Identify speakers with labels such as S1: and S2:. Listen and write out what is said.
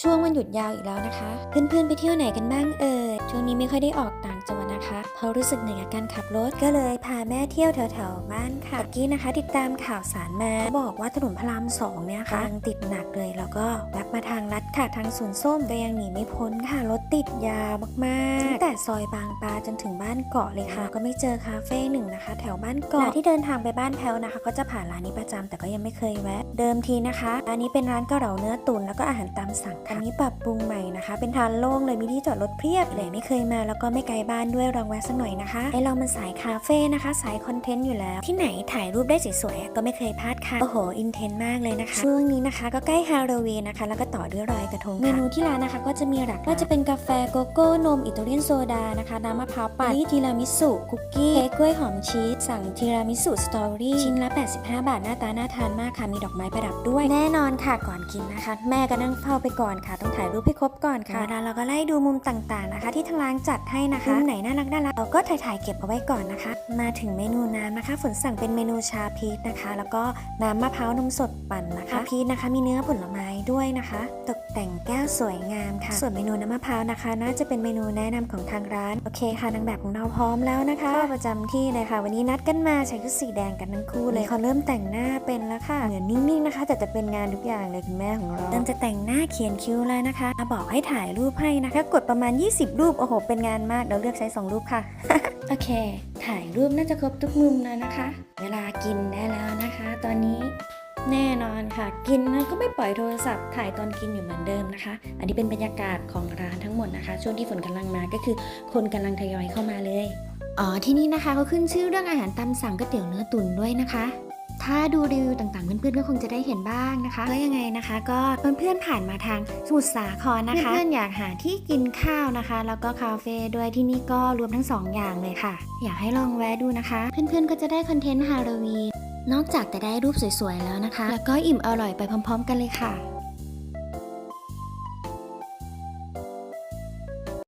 S1: ช่วงวันหยุดยาวอีกแล้วนะคะ เพื่อนๆไปเที่ยวไหนกันบ้างเอ่ยช่วงนี้ไม่ค่อยได้ออกต่างจังหวัดนะคะ เพราะรู้สึกเหนื่อยกับการขับรถก็เลยพาแม่เที่ยวแถวๆบ้านค่ะเมื่อกี้นะคะ ติดตามข่าวสารมาบอกว่าถนนพระรามสองเนี่ยค่ะยังติดหนักเลยแล้วก็แวบมาทางลัดค่ะทางสวนส้มก็ยังหนีไม่พ้นค่ะรถติดยาวมากๆตั้งแต่ซอยบางปลาจนถึงบ้านเกาะเลยค่ะ ก็ไม่เจอคาเฟ่หนึ่งนะคะ แถวบ้านเกาะที่เดินทางไปบ้านแพลวนะคะ ก็จะผ่านร้านนี้ประจำแต่ก็ยังไม่เคยแวะ เดิมทีนะคะร้านนี้เป็นร้านเกาเหลาเนื้อตุ๋นแล้วก็อาหารตามสั่งอันนี้ปรับปรุงใหม่นะคะ เป็นทานโล่งเลยมีที่จอดรถเพียบเลยไม่เคยมาแล้วก็ไม่ไกลบ้านด้วยลองแวะสักหน่อยนะคะไอเรามันสายคาเฟ่นะคะ สายคอนเทนต์อยู่แล้ว ที่ไหนถ่ายรูปได้สวยๆก็ไม่เคยพลาดค่ะโอ้โหอินเทนมากเลยนะคะช่วงนี้นะคะก็ใกล้ฮาโลวีนนะคะ แล้วก็ต่อด้วยรอยกระทงเมนูที่ร้านนะคะ ก็จะมีหลักก็จะเป็นกาแฟโกโก้นมอิตาเลียนโซดานะคะน้ำมะพร้าวปั่นทีรามิสุคุกกี้เค้กกล้วยหอมชีสสั่งทีรามิสุสตรอเบอรี่ชิ้นละ 85 บาทหน้าตาน่าทานมากค่ะมีดอกไม้ประดับด้วยแน่นอนค่ะก่อนกินนะคะ แม่ก็นั่งเฝ้าไปก่อนค่ะ ต้องถ่ายรูปให้ครบก่อนค่ะแล้วเราก็ไล่ดูมุมต่างๆนะคะ ที่ทางร้านจัดให้นะคะมุมไหนน่ารักน่ารักเราก็ถ่ายถ่ายๆเก็บเอาไว้ก่อนนะคะ มาถึงเมนูน้ำนะคะ ฝนสั่งเป็นเมนูชาพีชนะคะ แล้วก็น้ำมะพร้าวนมสดปั่นนะคะพีชนะคะ มีเนื้อผลไม้ด้วยนะคะ ตกแต่งแก้วสวยงามค่ะ ส่วนเมนูน้ำมะพร้าวนะคะ น่าจะเป็นเมนูแนะนำของทางร้านโอเคค่ะนางแบบของเราพร้อมแล้วนะคะก็ประจำที่เลยค่ะ วันนี้นัดกันมาใส่ชุดสีแดงกันทั้งคู่เลยเขาเริ่มแต่งหน้าเป็นแล้วค่ะเหมือนนิ่งๆนะคะ แต่จะเป็นงานทุกอย่างเลยคุณแม่ของเราเริ่มจะแต่งหน้าเขียนคิวแล้วนะคะบอกให้ถ่ายรูปให้นะคะ กดประมาณ 20 รูป โอ้โห เป็นงานมากเดี๋ยวเลือกใช้สองรูปค่ะ โอเค ถ่ายรูปน่าจะครบทุกมุมแล้วนะคะ เวลากินได้แล้วนะคะ ตอนนี้แน่นอนค่ะ กินก็ไม่ปล่อยโทรศัพท์ ถ่ายตอนกินอยู่เหมือนเดิมนะคะ อันนี้เป็นบรรยากาศของร้านทั้งหมดนะคะ ช่วงที่ฝนกำลังมาก็คือคนกำลังทยอยเข้ามาเลยอ๋อที่นี่นะคะก็ขึ้นชื่อเรื่องอาหารตามสั่งก๋วยเตี๋ยวเนื้อตุ๋นด้วยนะคะ ถ้าดูรีวิวต่างๆ เพื่อนๆก็คงจะได้เห็นบ้างนะคะก็ยังไงนะคะ ก็เพื่อนๆผ่านมาทางสมุทรสาครนะคะ เพื่อนๆอยากหาที่กินข้าวนะคะ แล้วก็คาเฟ่ด้วยที่นี่ก็รวมทั้งสองอย่างเลยค่ะ อยากให้ลองแวะดูนะคะ เพื่อนๆก็จะได้คอนเทนต์ฮาโลวีนนอกจากจะได้รูปสวยๆแล้วนะคะ แล้วก็อิ่มอร่อยไปพร้อม ๆ กันเลยค่ะ